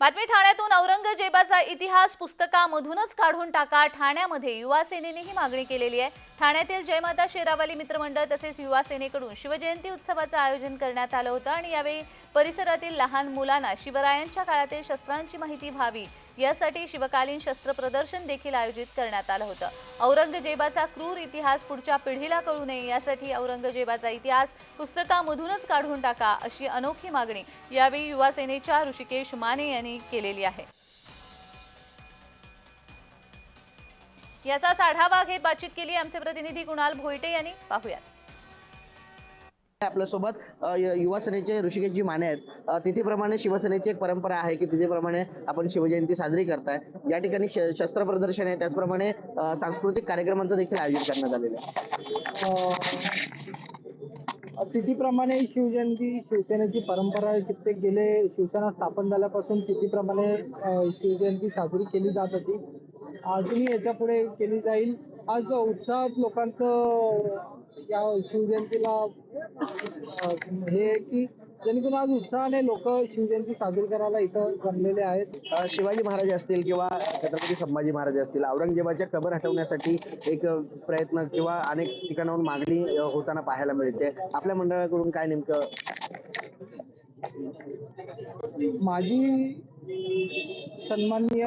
बातमी ठाण्यातून औरंगजेबाचा इतिहास पुस्तकामधूनच काढून टाका. ठाण्यामध्ये युवा सेनेने ही मागणी केलेली आहे. ठाण्यातील जयमाता शेरावाली मित्रमंडळ तसेच युवा सेनेकडून शिवजयंती उत्सवाचं आयोजन करण्यात आलं होतं आणि यावेळी परिसरातील लहान मुलांना शिवरायांच्या काळातील शस्त्रांची माहिती व्हावी. यासाठी शिवकालीन शस्त्र प्रदर्शन देखील आयोजित करण्यात आलं होतं. औरंगजेबाचा क्रूर इतिहास पुढच्या पिढीला कळू नये यासाठी औरंगजेबाचा इतिहास पुस्तकामधूनच काढून टाका अशी अनोखी मागणी यावेळी युवा सेनेच्या ऋषिकेश माने यांनी केलेली आहे. याचाच आढावा घेत बातचीत केली आमचे प्रतिनिधी कुणाल भोईटे यांनी. पाहूयात. आपल्यासोबत. युवा सेनेचे ऋषिकेशजी माने आहेत. तिथीप्रमाणे शिवसेनेची एक परंपरा आहे की तिथेप्रमाणे आपण शिवजयंती साजरी करताय. या ठिकाणी शस्त्र प्रदर्शन आहे. त्याचप्रमाणे सांस्कृतिक कार्यक्रमांचं देखील आयोजन करण्यात आलेलं आहे. तिथीप्रमाणे शिवजयंती शिवसेनेची परंपरा आहे कित्येक गेले शिवसेना स्थापन झाल्यापासून तिथीप्रमाणे शिवजयंती साजरी केली जात होती. अजूनही याच्यापुढे केली जाईल. आज उत्साहात लोकांचं या शिवजयंतीला हे की जेणेकरून आज उत्साहाने लोक शिवजयंती साजरी करायला इथं जमलेले आहेत. अ, शिवाजी महाराज असतील किंवा छत्रपती संभाजी महाराज असतील औरंगजेबाच्या कबर हटवण्यासाठी एक अ, प्रयत्न किंवा अनेक ठिकाणाहून मागणी अ, होताना पाहायला मिळते. आपल्या मंडळाकडून काय नेमकं? माझी सन्माननीय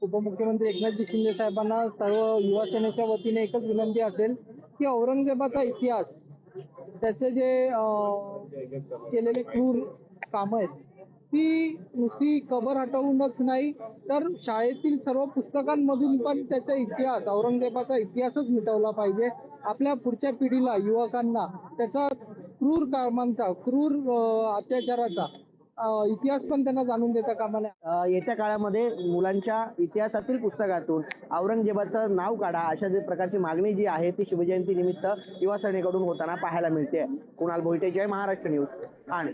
उपमुख्यमंत्री एकनाथजी शिंदे साहेबांना सर्व युवा सेनेच्या वतीने एकच विनंती असेल की औरंगजेबाचा इतिहास त्याचे जे केलेले क्रूर कामं आहेत ती नुसती कबर हटवूनच नाही तर शाळेतील सर्व पुस्तकांमधून पण त्याचा इतिहास औरंगजेबाचा इतिहासच मिटवला पाहिजे. आपल्या पुढच्या पिढीला युवकांना त्याचा क्रूर कामांचा क्रूर अत्याचाराचा इतिहास पण त्यांना जाणून देता कामा नये येत्या काळामध्ये मुलांच्या इतिहासातील पुस्तकातून औरंगजेबाचं नाव काढा अशा जे प्रकारची मागणी जी आहे ती शिवजयंती निमित्त युवा सेनेकडून होताना पाहायला मिळते. कुणाल भोईटे जय महाराष्ट्र न्यूज ठाणे.